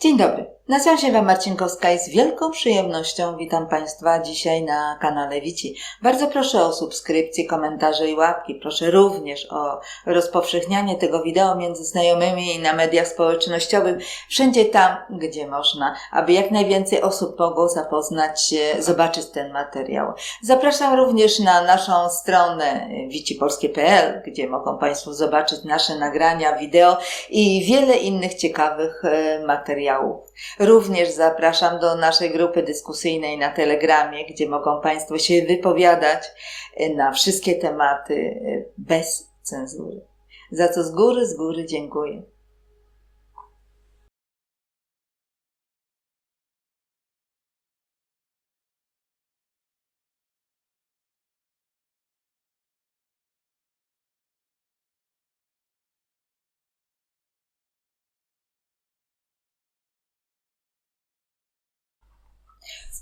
Dzień dobry. Nazywam się Ewa Marcinkowska i z wielką przyjemnością witam Państwa dzisiaj na kanale Wici. Bardzo proszę o subskrypcję, komentarze i łapki. Proszę również o rozpowszechnianie tego wideo między znajomymi i na mediach społecznościowych, wszędzie tam, gdzie można, aby jak najwięcej osób mogło zapoznać się, zobaczyć ten materiał. Zapraszam również na naszą stronę wicipolskie.pl, gdzie mogą Państwo zobaczyć nasze nagrania, wideo i wiele innych ciekawych e, materiałów. Również zapraszam do naszej grupy dyskusyjnej na Telegramie, gdzie mogą Państwo się wypowiadać e, na wszystkie tematy e, bez cenzury. Za co z góry, z góry dziękuję.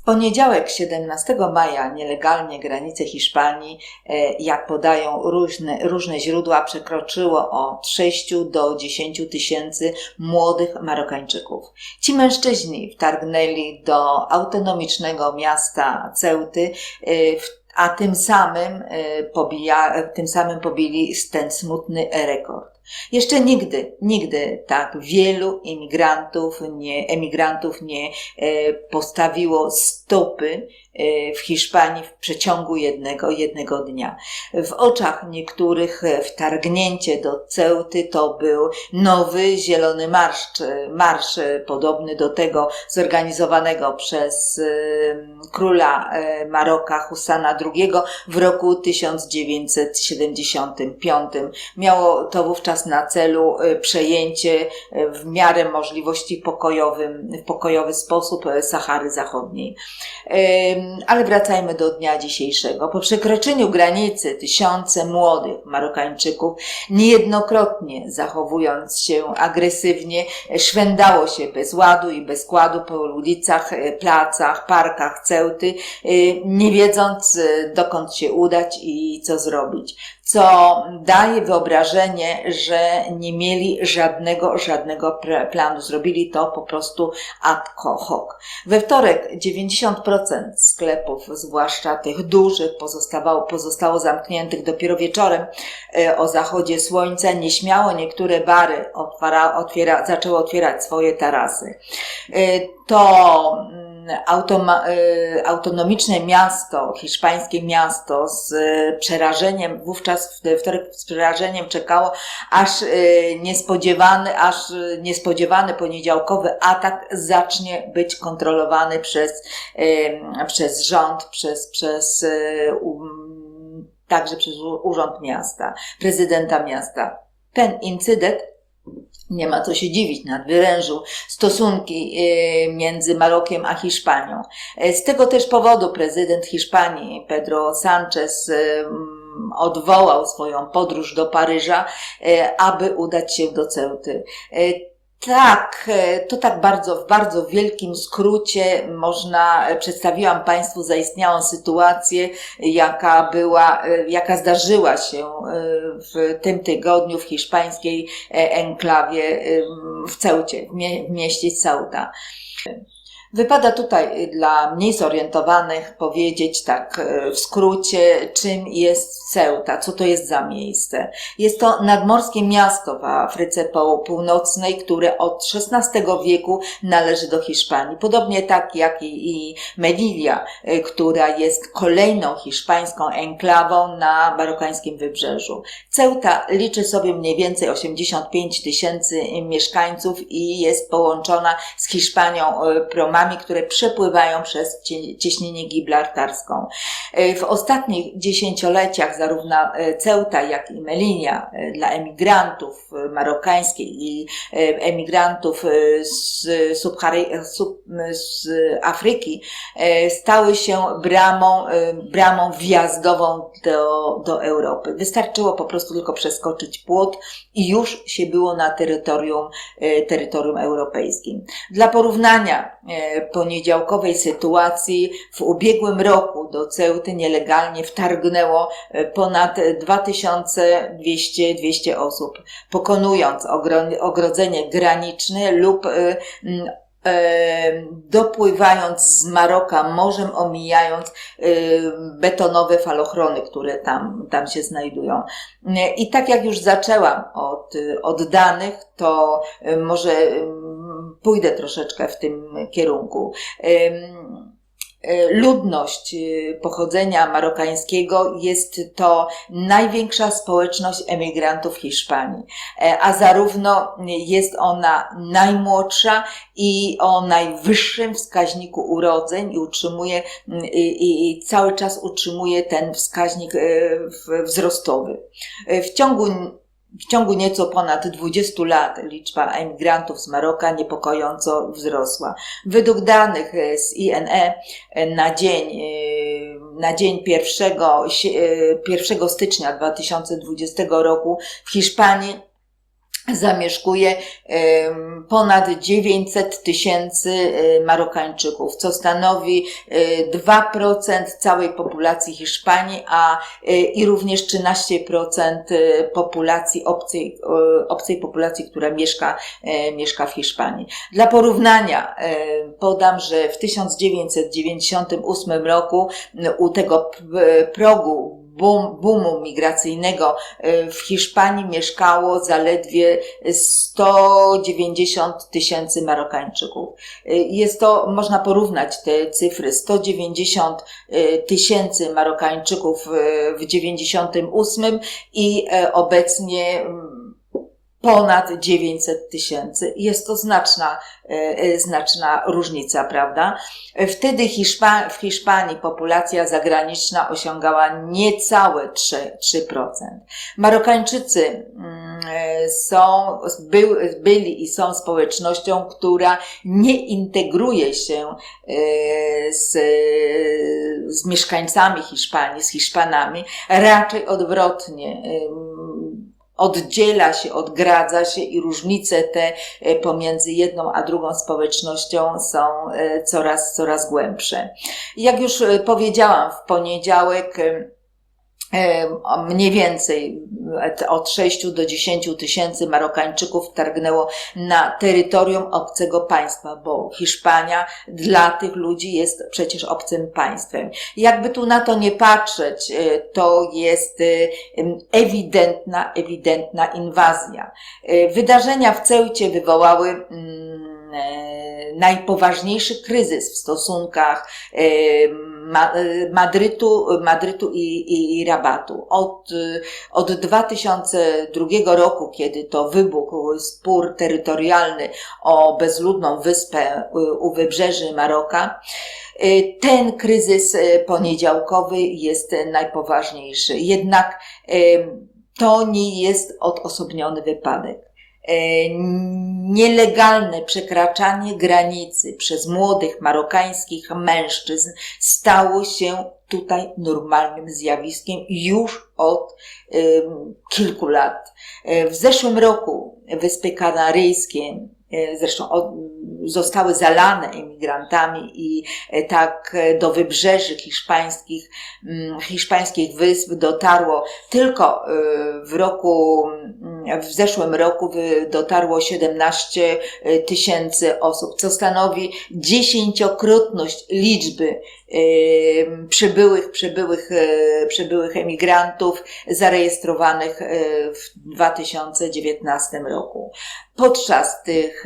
W poniedziałek 17 maja nielegalnie granice Hiszpanii, e, jak podają różne, różne źródła, przekroczyło od 6 do 10 tysięcy młodych Marokańczyków. Ci mężczyźni wtargnęli do autonomicznego miasta Ceuty, e, a tym samym, e, pobija, tym samym pobili ten smutny rekord. Jeszcze nigdy, nigdy tak wielu imigrantów nie, emigrantów nie postawiło stopy E, w Hiszpanii w przeciągu jednego, jednego dnia. W oczach niektórych wtargnięcie do Ceuty to był nowy zielony marsz, marsz podobny do tego zorganizowanego przez króla e, Maroka Husana II w roku 1975. Miało to wówczas na celu e, przejęcie w miarę możliwości pokojowym, w pokojowy sposób Sahary Zachodniej. Ale wracajmy do dnia dzisiejszego. Po przekroczeniu granicy tysiące młodych Marokańczyków niejednokrotnie zachowując się agresywnie, szwędało się bez ładu i bez kładu po ulicach, placach, parkach Ceuty, nie wiedząc dokąd się udać i co zrobić co daje wyobrażenie, że nie mieli żadnego, żadnego planu. Zrobili to po prostu ad hoc. We wtorek 90% sklepów, zwłaszcza tych dużych, pozostało, pozostało zamkniętych dopiero wieczorem e, o zachodzie słońca. Nieśmiało niektóre bary otwiera, otwiera, zaczęły otwierać swoje tarasy. E, to mm, automa, y, autonomiczne miasto, hiszpańskie miasto z przerażeniem, wówczas wtorek z przerażeniem czekało aż y, niespodziewany, aż niespodziewany poniedziałkowy atak zacznie być kontrolowany przez, y, przez rząd, przez, przez także przez Urząd Miasta, prezydenta miasta. Ten incydent nie ma co się dziwić, nadwyrężył stosunki y, między Marokiem a Hiszpanią. Y, z tego też powodu prezydent Hiszpanii, Pedro Sanchez, y, odwołał swoją podróż do Paryża, aby udać się do Ceuty. Tak, e, to tak bardzo, w bardzo wielkim skrócie można, e, przedstawiłam Państwu zaistniałą sytuację, jaka była, e, jaka zdarzyła się w tym tygodniu w hiszpańskiej enklawie w Ceucie, w mieście Ceuta. Wypada tutaj y, dla mniej zorientowanych powiedzieć tak y, w skrócie, czym jest Ceuta, co to jest za miejsce. Jest to nadmorskie miasto w Afryce Północnej, które od XVI wieku należy do Hiszpanii. Podobnie tak jak i Melilla, y, która jest kolejną hiszpańską enklawą na marokańskim wybrzeżu. Ceuta liczy sobie mniej więcej 85 tysięcy mieszkańców i jest połączona z Hiszpanią promami które przepływają przez cieśninę gibraltarską. E, w ostatnich dziesięcioleciach zarówno e, Ceuta, jak i Melinia e, dla emigrantów marokańskich i emigrantów z, z Afryki stały się bramą, bramą wjazdową do, do Europy. Wystarczyło po prostu tylko przeskoczyć płot i już się było na terytorium, terytorium europejskim. Dla porównania poniedziałkowej sytuacji w ubiegłym roku do Ceuty nielegalnie wtargnęło e, ponad 2200 osób, pokonując ogrodzenie graniczne lub e, e, dopływając z Maroka morzem, omijając betonowe falochrony, które tam, tam się znajdują. I tak jak już zaczęłam od, od danych, to może pójdę troszeczkę w tym kierunku. E, Ludność e, pochodzenia marokańskiego jest to największa społeczność emigrantów Hiszpanii, E, a zarówno jest ona najmłodsza i o najwyższym wskaźniku urodzeń i utrzymuje mm, i, i, cały czas utrzymuje ten wskaźnik e, wzrostowy. W ciągu w ciągu nieco ponad 20 lat liczba emigrantów z Maroka niepokojąco wzrosła. Według danych e, z INE e, na dzień, e, na dzień 1, sie- e, 1 stycznia 2020 roku w Hiszpanii zamieszkuje ponad 900 tysięcy e, Marokańczyków, co stanowi e, 2% całej populacji Hiszpanii, a e, i również 13% e, populacji obcej, e, obcej populacji, która mieszka, e, mieszka w Hiszpanii. Dla porównania e, podam, że w 1998 roku u tego progu boom, boomu migracyjnego e, w Hiszpanii mieszkało zaledwie 190 tysięcy Marokańczyków. E, Jest to, można porównać te cyfry, 190 e, tysięcy Marokańczyków w 98 i obecnie mm, ponad 900 tysięcy. Jest to znaczna, e, e, znaczna różnica, prawda? Wtedy Hiszpa- w Hiszpanii populacja zagraniczna osiągała niecałe 3%. 3%. Marokańczycy mm, e, są, byli i są społecznością, która nie integruje się z, z mieszkańcami Hiszpanii, z Hiszpanami, raczej odwrotnie. Oddziela się, odgradza się i różnice te e, pomiędzy jedną a drugą społecznością są e, coraz, coraz głębsze. Jak już e, powiedziałam, w poniedziałek mniej więcej od 6 do 10 tysięcy Marokańczyków targnęło na terytorium obcego państwa, bo Hiszpania dla tych ludzi jest przecież obcym państwem. Jakby tu na to nie patrzeć, e, to jest e, ewidentna, ewidentna inwazja. E, Wydarzenia w Ceucie wywołały mm, najpoważniejszy kryzys w stosunkach Madrytu, Madrytu i, i, i Rabatu. Od, e, od 2002 roku, kiedy to wybuchł spór terytorialny o bezludną wyspę e, u wybrzeży Maroka, ten kryzys poniedziałkowy jest najpoważniejszy. Jednak to nie jest odosobniony wypadek. E, Nielegalne przekraczanie granicy przez młodych marokańskich mężczyzn stało się tutaj normalnym zjawiskiem już od em, kilku lat. E, W zeszłym roku Wyspy Kanaryjskie e, zresztą od, zostały zalane emigrantami i e, tak e, do wybrzeży hiszpańskich, mm, hiszpańskich wysp dotarło tylko e, w roku, mm, w zeszłym roku dotarło 17 tysięcy osób, co stanowi dziesięciokrotność liczby przybyłych, przybyłych, przybyłych emigrantów zarejestrowanych w 2019 roku. Podczas tych,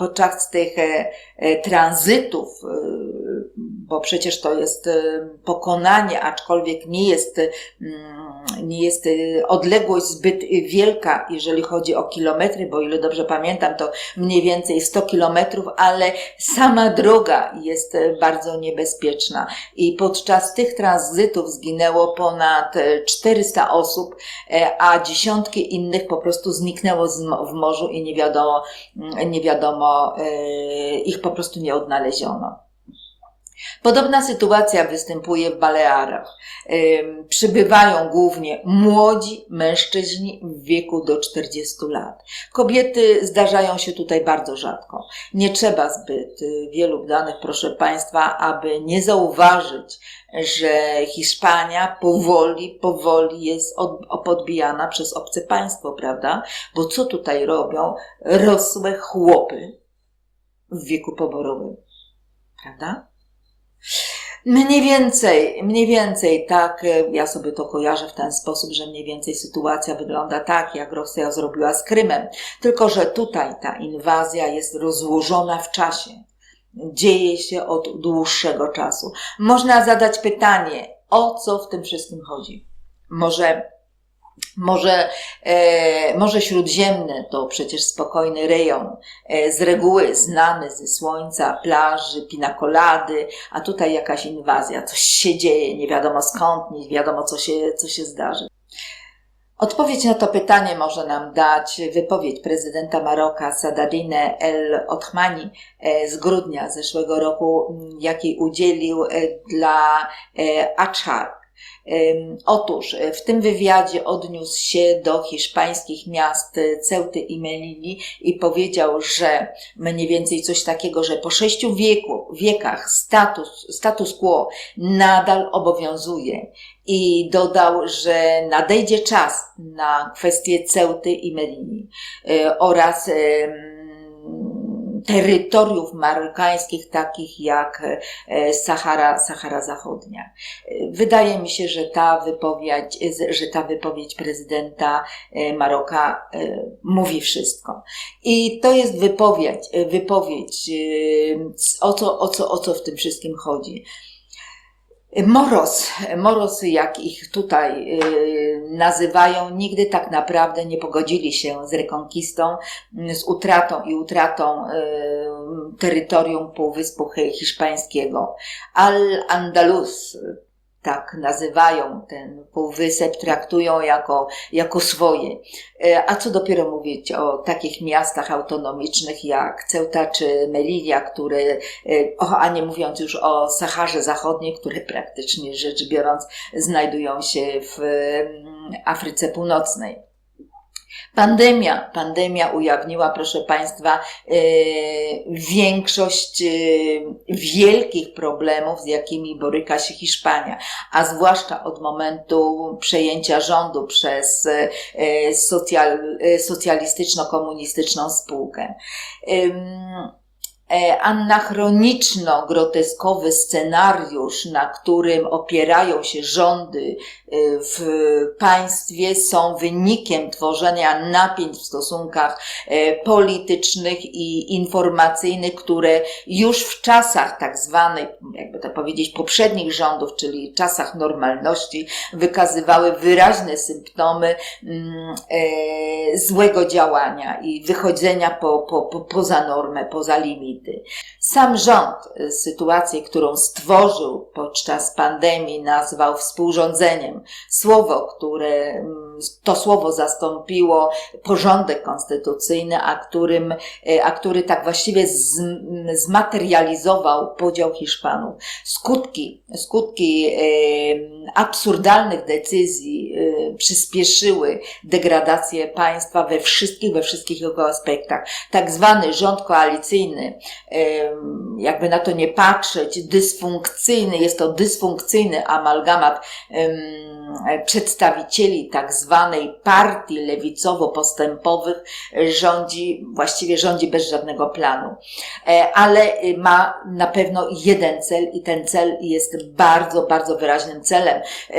podczas tych e, e, tranzytów, e, bo przecież to jest e, pokonanie, aczkolwiek nie jest, mm, nie jest e, odległość zbyt wielka, jeżeli chodzi o kilometry, bo ile dobrze pamiętam, to mniej więcej 100 kilometrów, ale sama droga jest bardzo niebezpieczna. I podczas tych tranzytów zginęło ponad e, 400 osób, a dziesiątki innych po prostu zniknęło w morzu i nie wiadomo, mm, nie wiadomo, ich po prostu nie odnaleziono. Podobna sytuacja występuje w Balearach. Przybywają głównie młodzi mężczyźni w wieku do 40 lat. Kobiety zdarzają się tutaj bardzo rzadko. Nie trzeba zbyt y, wielu danych, proszę Państwa, aby nie zauważyć, że Hiszpania powoli, powoli jest od, podbijana przez obce państwo, prawda? Bo co tutaj robią rosłe chłopy? w wieku poborowym. Prawda? Mniej więcej, mniej więcej tak, e, ja sobie to kojarzę w ten sposób, że mniej więcej sytuacja wygląda tak, jak Rosja zrobiła z Krymem. Tylko, że tutaj ta inwazja jest rozłożona w czasie. Dzieje się od dłuższego czasu. Można zadać pytanie, o co w tym wszystkim chodzi? Może Morze, e, Morze Śródziemne to przecież spokojny rejon, e, z reguły znany ze słońca, plaży, pinakolady, a tutaj jakaś inwazja, coś się dzieje, nie wiadomo skąd, nie wiadomo co się, co się zdarzy. Odpowiedź na to pytanie może nam dać wypowiedź prezydenta Maroka Sadadine El Othmani e, z grudnia zeszłego roku, jakiej udzielił e, dla e, Achar, Otóż e, w tym wywiadzie odniósł się do hiszpańskich miast e, Ceuty i Melili i powiedział, że mniej więcej coś takiego, że po sześciu wieku, wiekach status, status quo nadal obowiązuje. I dodał, że nadejdzie czas na kwestie Ceuty i Melili e, oraz terytoriów marokańskich, takich jak e, Sahara, Sahara Zachodnia. E, wydaje mi się, że ta wypowiedź, że ta wypowiedź prezydenta e, Maroka mówi wszystko. I to jest wypowiedź, wypowiedź o co, o co, o co w tym wszystkim chodzi. Moros, Morosy, jak ich tutaj y, nazywają, nigdy tak naprawdę nie pogodzili się z rekonkistą, z utratą i utratą y, terytorium Półwyspu Hiszpańskiego. Al-Andalus, tak nazywają ten półwysep, traktują jako, jako swoje. E, a co dopiero mówić o takich miastach autonomicznych jak Ceuta czy Melilla, które, e, a nie mówiąc już o Saharze Zachodniej, które praktycznie rzecz biorąc znajdują się w mm, Afryce Północnej. Pandemia, pandemia ujawniła, proszę Państwa, e, większość e, wielkich problemów, z jakimi boryka się Hiszpania, a zwłaszcza od momentu przejęcia rządu przez e, socjal, socjalistyczno-komunistyczną spółkę. E, anachroniczno-groteskowy scenariusz, na którym opierają się rządy e, w państwie, są wynikiem tworzenia napięć w stosunkach e, politycznych i informacyjnych, które już w czasach tak zwanej, jakby to powiedzieć, poprzednich rządów, czyli czasach normalności, wykazywały wyraźne symptomy mm, złego działania i wychodzenia po, po, po, poza normę, poza limit. Sam rząd y, sytuację, którą stworzył podczas pandemii, nazwał współrządzeniem. Słowo, które mm, to słowo zastąpiło porządek konstytucyjny, a, którym, y, a który tak właściwie zmaterializował podział Hiszpanów. Skutki, skutki y, absurdalnych decyzji przyspieszyły degradację państwa we wszystkich, we wszystkich jego aspektach. Tak zwany rząd koalicyjny jakby na to nie patrzeć, dysfunkcyjny, jest to dysfunkcyjny amalgamat przedstawicieli tak zwanej partii lewicowo-postępowych rządzi, właściwie rządzi bez żadnego planu. E, ale ma na pewno jeden cel i ten cel jest bardzo, bardzo wyraźnym celem. E,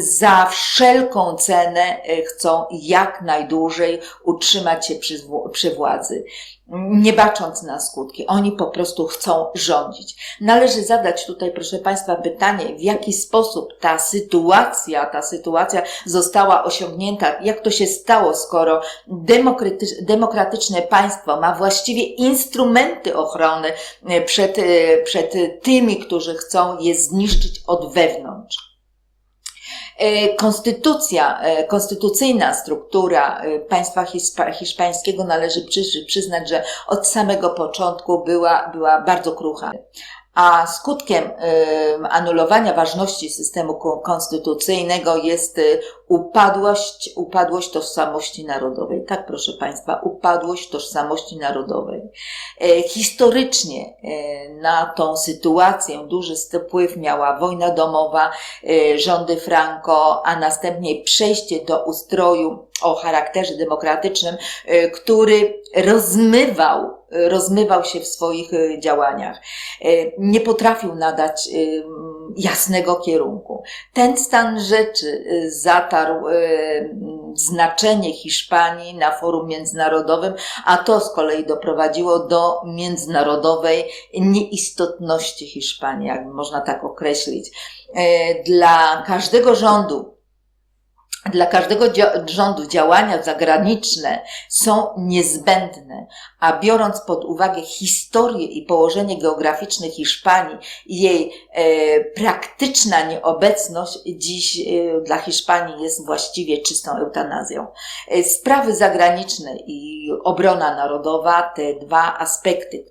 za wszelką cenę e, chcą jak najdłużej utrzymać się przy, przy władzy nie bacząc na skutki. Oni po prostu chcą rządzić. Należy zadać tutaj, proszę Państwa, pytanie, w jaki sposób ta sytuacja, ta sytuacja została osiągnięta, jak to się stało, skoro demokratyczne państwo ma właściwie instrumenty ochrony przed, przed tymi, którzy chcą je zniszczyć od wewnątrz. E, konstytucja, e, konstytucyjna struktura e, państwa hiszpańskiego należy przyznać, że od samego początku była, była bardzo krucha a skutkiem anulowania ważności systemu konstytucyjnego jest y, upadłość, upadłość tożsamości narodowej. Tak, proszę Państwa, upadłość tożsamości narodowej. E, historycznie e, na tą sytuację duży wpływ miała wojna domowa, e, rządy Franco, a następnie przejście do ustroju o charakterze demokratycznym, który rozmywał rozmywał się w swoich y, działaniach. Y, Nie potrafił nadać y, jasnego kierunku. Ten stan rzeczy y, zatarł znaczenie Hiszpanii na forum międzynarodowym, a to z kolei doprowadziło do międzynarodowej nieistotności Hiszpanii, jak można tak określić. E, Dla każdego rządu, dla każdego dzia- rządu działania zagraniczne są niezbędne, a biorąc pod uwagę historię i położenie geograficzne Hiszpanii, jej e, praktyczna nieobecność dziś e, dla Hiszpanii jest właściwie czystą eutanazją. E, Sprawy zagraniczne i obrona narodowa, te dwa aspekty,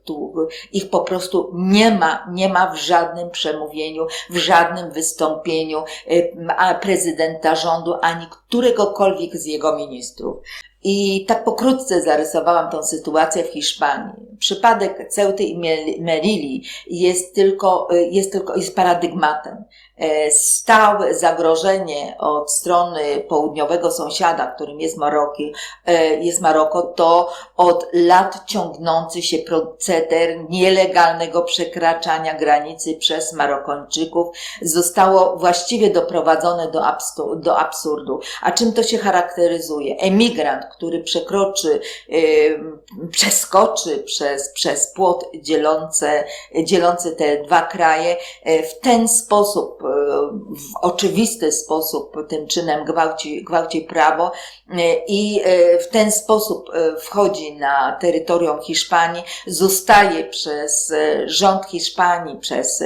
ich po prostu nie ma, nie ma w żadnym przemówieniu, w żadnym wystąpieniu e, prezydenta rządu, ani któregokolwiek z jego ministrów. I tak pokrótce zarysowałam tą sytuację w Hiszpanii. Przypadek Ceuty i Mel- Melilli jest tylko, jest tylko jest paradygmatem. E, Stałe zagrożenie od strony południowego sąsiada, którym jest Maroko, jest Maroko, to od lat ciągnący się proceder nielegalnego przekraczania granicy przez Marokończyków zostało właściwie doprowadzone do, abstu- do absurdu. A czym to się charakteryzuje? Emigrant, który przekroczy, em, przeskoczy przez, przez płot dzielące, dzielący te dwa kraje, e, w ten sposób, e, w oczywisty sposób tym czynem gwałci, gwałci prawo e, i e, w ten sposób e, wchodzi na terytorium Hiszpanii, zostaje przez rząd Hiszpanii, przez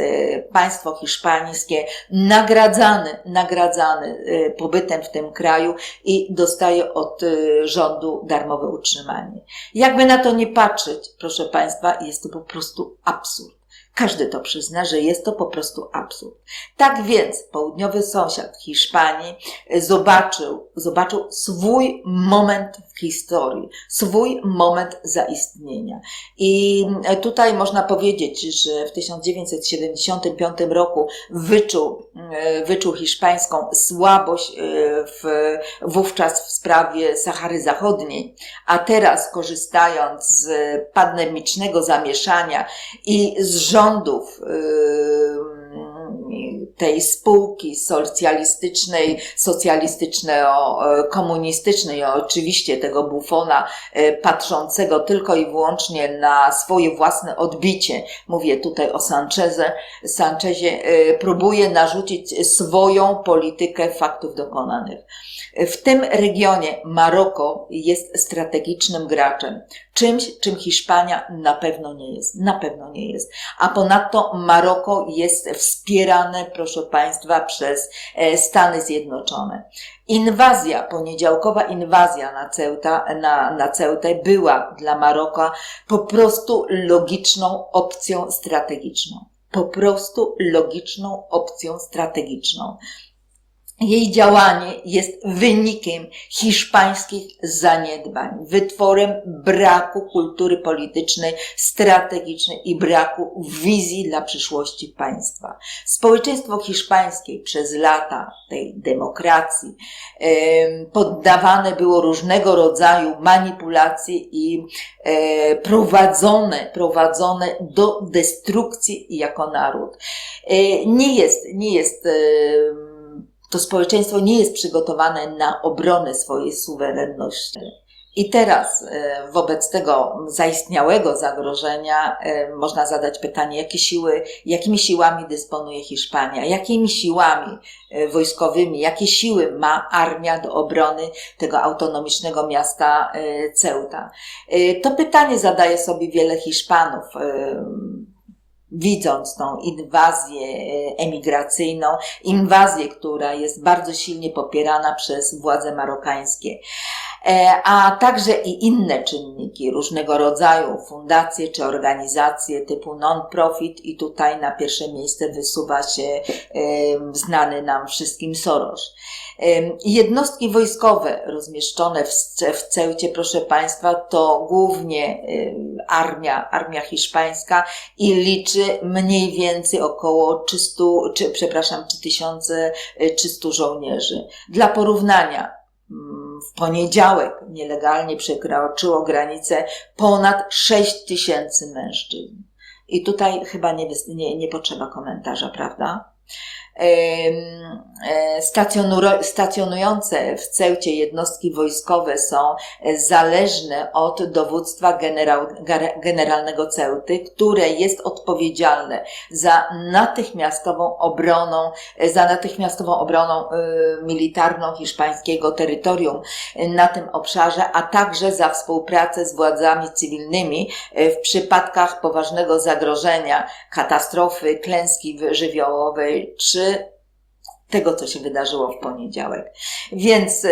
państwo hiszpańskie nagradzany, nagradzany pobytem w tym kraju i dostaje od rządu darmowe utrzymanie. Jakby na to nie patrzeć, proszę Państwa, jest to po prostu absurd. Każdy to przyzna, że jest to po prostu absurd. Tak więc południowy sąsiad Hiszpanii e, zobaczył, zobaczył swój moment w historii, swój moment zaistnienia. I e, tutaj można powiedzieć, że w 1975 roku wyczuł, e, wyczuł hiszpańską słabość w, wówczas w sprawie Sahary Zachodniej, a teraz korzystając z pandemicznego zamieszania i z rządów yy, tej spółki socjalistycznej, socjalistyczno-komunistycznej, a oczywiście tego bufona e, patrzącego tylko i wyłącznie na swoje własne odbicie, mówię tutaj o Sanchezie, Sanchezie e, próbuje narzucić swoją politykę faktów dokonanych. W tym regionie Maroko jest strategicznym graczem. Czymś, czym Hiszpania na pewno nie jest. Na pewno nie jest. A ponadto Maroko jest wspierane, proszę Państwa, przez e, Stany Zjednoczone. Inwazja, poniedziałkowa inwazja na, Ceuta, na, na Ceutę była dla Maroka po prostu logiczną opcją strategiczną. Po prostu logiczną opcją strategiczną. Jej działanie jest wynikiem hiszpańskich zaniedbań, wytworem braku kultury politycznej, strategicznej i braku wizji dla przyszłości państwa. Społeczeństwo hiszpańskie przez lata tej demokracji em, poddawane było różnego rodzaju manipulacji i e, prowadzone, prowadzone do destrukcji jako naród. E, Nie jest, nie jest to społeczeństwo nie jest przygotowane na obronę swojej suwerenności. I teraz e, wobec tego zaistniałego zagrożenia e, można zadać pytanie, jakie siły, jakimi siłami dysponuje Hiszpania, jakimi siłami e, wojskowymi, jakie siły ma armia do obrony tego autonomicznego miasta Ceuta. To pytanie zadaje sobie wiele Hiszpanów. Widząc tą inwazję e, emigracyjną, inwazję, która jest bardzo silnie popierana przez władze marokańskie, a także i inne czynniki, różnego rodzaju fundacje czy organizacje typu non-profit i tutaj na pierwsze miejsce wysuwa się e, znany nam wszystkim Soros. E, Jednostki wojskowe rozmieszczone w, Ce- w Ceucie, proszę Państwa, to głównie e, armia, armia hiszpańska i liczy mniej więcej około 300, czy, przepraszam, 3300 żołnierzy. Dla porównania, w poniedziałek nielegalnie przekroczyło granicę ponad 6 tysięcy mężczyzn. I tutaj chyba nie, nie, nie potrzeba komentarza, prawda? E, stacjonujące w Ceucie jednostki wojskowe są zależne od dowództwa generał, generalnego Ceuty, które jest odpowiedzialne za natychmiastową obroną, za natychmiastową obroną e, militarną hiszpańskiego terytorium na tym obszarze, a także za współpracę z władzami cywilnymi e, w przypadkach poważnego zagrożenia, katastrofy, klęski żywiołowej czy tego, co się wydarzyło w poniedziałek. Więc y,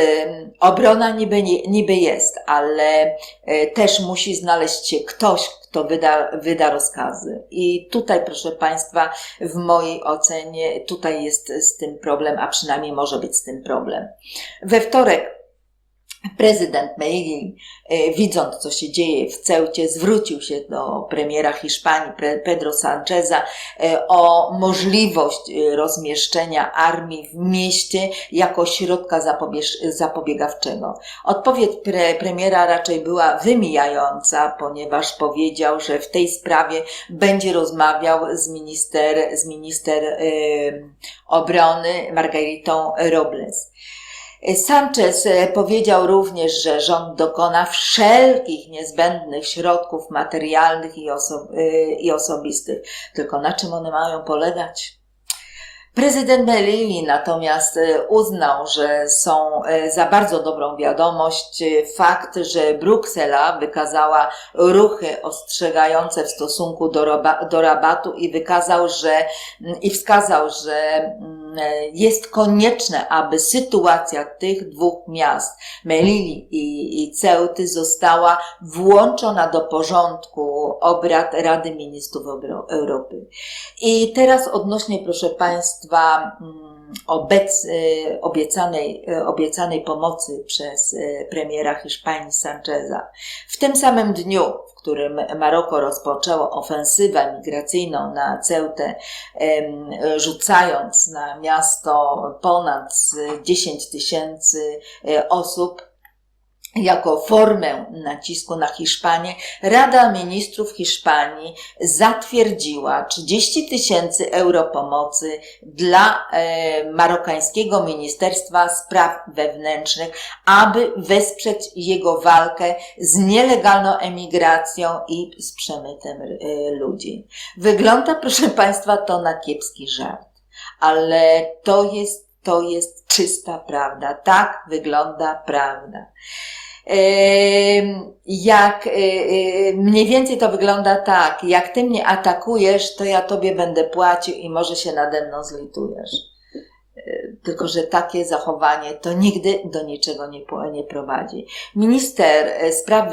obrona niby, niby jest, ale y, też musi znaleźć się ktoś, kto wyda, wyda rozkazy. I tutaj, proszę Państwa, w mojej ocenie, tutaj jest z tym problem, a przynajmniej może być z tym problem. We wtorek Prezydent Medellin, e, widząc co się dzieje w Ceucie, zwrócił się do premiera Hiszpanii Pedro Sancheza e, o możliwość e, rozmieszczenia armii w mieście jako środka zapobiegawczego. Odpowiedź pre premiera raczej była wymijająca, ponieważ powiedział, że w tej sprawie będzie rozmawiał z minister, z minister yy, obrony Margaritą Robles. Sanchez e, powiedział również, że rząd dokona wszelkich niezbędnych środków materialnych i, oso e, i osobistych. Tylko na czym one mają polegać? Prezydent Melili natomiast e, uznał, że są za bardzo dobrą wiadomość fakt, że Bruksela wykazała ruchy ostrzegające w stosunku do, do rabatu i wykazał, że i wskazał, że mm, jest konieczne, aby sytuacja tych dwóch miast, Melili i, i Ceuty, została włączona do porządku obrad Rady Ministrów Europy. I teraz odnośnie, proszę Państwa, mm, obec, e, obiecanej, e, obiecanej pomocy przez premiera Hiszpanii Sancheza. W tym samym dniu, którym Maroko rozpoczęło ofensywę migracyjną na Ceutę, rzucając na miasto ponad 10 tysięcy osób, jako formę nacisku na Hiszpanię, Rada Ministrów Hiszpanii zatwierdziła 30 tysięcy euro pomocy dla e, marokańskiego Ministerstwa Spraw Wewnętrznych, aby wesprzeć jego walkę z nielegalną emigracją i z przemytem e, ludzi. Wygląda, proszę Państwa, to na kiepski żart, ale to jest, to jest czysta prawda. Tak wygląda prawda jak y, y, mniej więcej to wygląda tak, jak ty mnie atakujesz, to ja tobie będę płacił i może się nade mną zlitujesz. Tylko, że takie zachowanie to nigdy do niczego nie, nie prowadzi. Minister e, spraw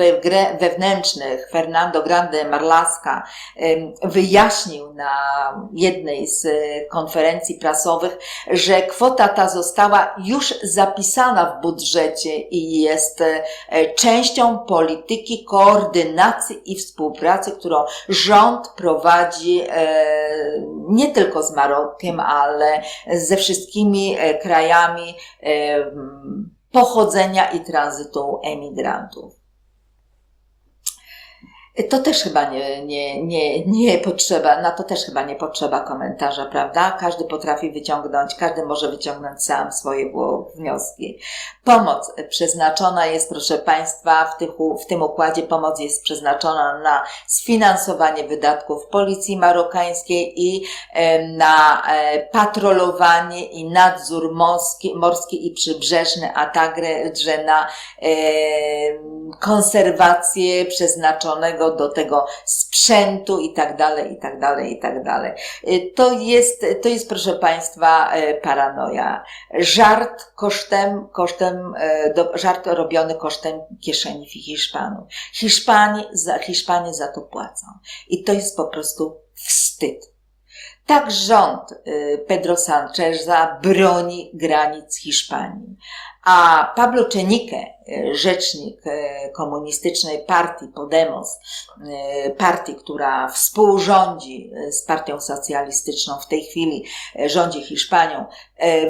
wewnętrznych Fernando Grande Marlaska wyjaśnił na jednej z e, konferencji prasowych, że kwota ta została już zapisana w budżecie i jest e, częścią polityki koordynacji i współpracy, którą rząd prowadzi nie tylko z Marokiem, ale ze wszystkimi krajami e, pochodzenia i tranzytu emigrantów. To też chyba nie, nie, nie, nie potrzeba, na to też chyba nie potrzeba komentarza, prawda? Każdy potrafi wyciągnąć, każdy może wyciągnąć sam swoje wnioski. Pomoc przeznaczona jest, proszę Państwa, w, tych, w tym układzie pomoc jest przeznaczona na sfinansowanie wydatków policji marokańskiej i na e, patrolowanie i nadzór morski, morski i przybrzeżny, a także na konserwację przeznaczonego do tego sprzętu i tak dalej, i tak dalej, i tak dalej. Y, to jest, to jest proszę Państwa y, paranoja. Żart kosztem, kosztem, y, żart robiony kosztem kieszeni Hiszpanów. Hiszpanie za, Hiszpanie za to płacą. I to jest po prostu wstyd. Tak rząd Pedro Sánchez broni granic Hiszpanii. A Pablo Czenique, e, rzecznik e, komunistycznej partii Podemos, e, partii, która współrządzi z partią socjalistyczną, w tej chwili rządzi Hiszpanią,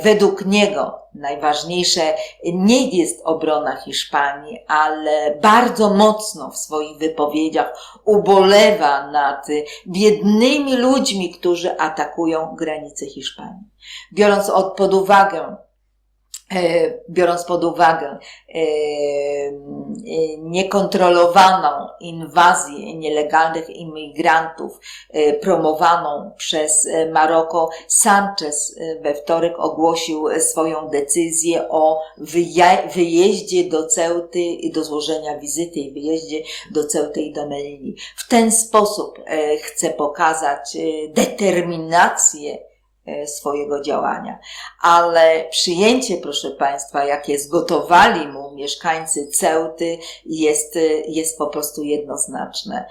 według niego najważniejsze nie jest obrona Hiszpanii, ale bardzo mocno w swoich wypowiedziach ubolewa nad biednymi ludźmi, którzy atakują granice Hiszpanii. Biorąc od, pod uwagę biorąc pod uwagę e, e, niekontrolowaną inwazję nielegalnych imigrantów e, promowaną przez e, Maroko, Sanchez e, we wtorek ogłosił e, swoją decyzję o wyjeździe do Ceuty i do złożenia wizyty i wyjeździe do Ceuty i do Melili. W ten sposób e, chce pokazać e, determinację e, swojego działania. Ale przyjęcie, proszę Państwa, jakie zgotowali mu mieszkańcy Ceuty, jest, e, jest po prostu jednoznaczne.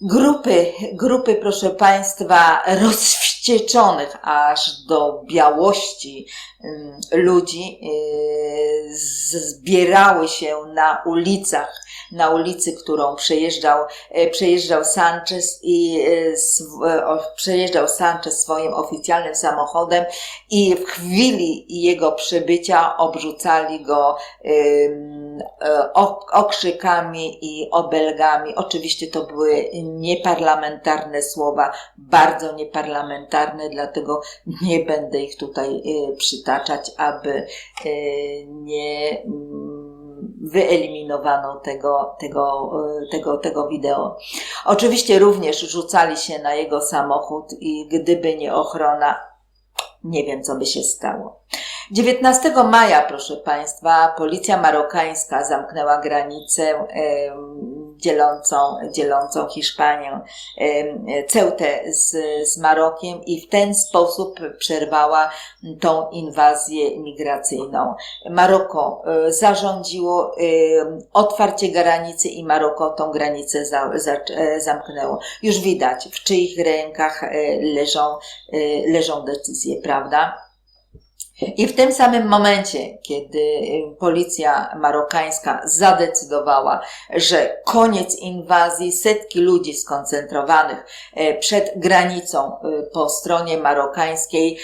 Grupy, grupy, proszę Państwa, rozwścieczonych aż do białości ym, ludzi yy, zbierały się na ulicach, na ulicy, którą przejeżdżał, e, przejeżdżał Sanchez i e, e, przejeżdżał Sanchez swoim oficjalnym samochodem i w chwili jego przybycia obrzucali go okrzykami i obelgami. Oczywiście to były nieparlamentarne słowa, bardzo nieparlamentarne, dlatego nie będę ich tutaj przytaczać, aby nie mm, wyeliminowano tego, tego, e, tego, tego wideo. Oczywiście również rzucali się na jego samochód i gdyby nie ochrona, nie wiem co by się stało. 19 maja, proszę Państwa, policja marokańska zamknęła granicę dzielącą, dzielącą Hiszpanię, Ceutę z, z Marokiem i w ten sposób przerwała tą inwazję migracyjną. Maroko e, zarządziło otwarcie granicy i Maroko tą granicę za, za, e, zamknęło. Już widać, w czyich rękach e, leżą, leżą decyzje, prawda? I w tym samym momencie, kiedy y, policja marokańska zadecydowała, że koniec inwazji, setki ludzi skoncentrowanych e, przed granicą e, po stronie marokańskiej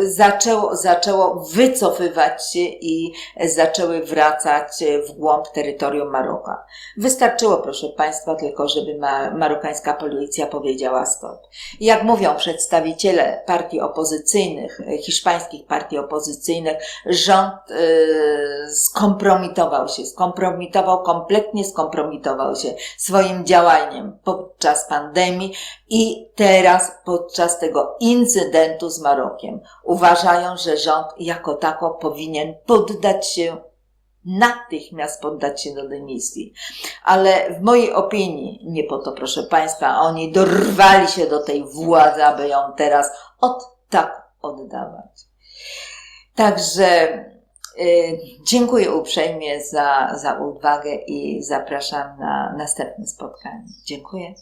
zaczęło, zaczęło wycofywać się i zaczęły wracać w głąb terytorium Maroka. Wystarczyło, proszę Państwa, tylko żeby ma, marokańska policja powiedziała stop. Jak mówią przedstawiciele partii opozycyjnych, hiszpańskich partii opozycyjnych, rząd e, skompromitował się, skompromitował, kompletnie skompromitował się swoim działaniem podczas pandemii i teraz podczas tego incydentu z Marokiem uważają, że rząd jako tako powinien poddać się natychmiast poddać się do dymisji. Ale w mojej opinii, nie po to proszę Państwa, oni dorwali się do tej władzy, aby ją teraz od tak oddawać. Także y, dziękuję uprzejmie za, za uwagę i zapraszam na następne spotkanie. Dziękuję.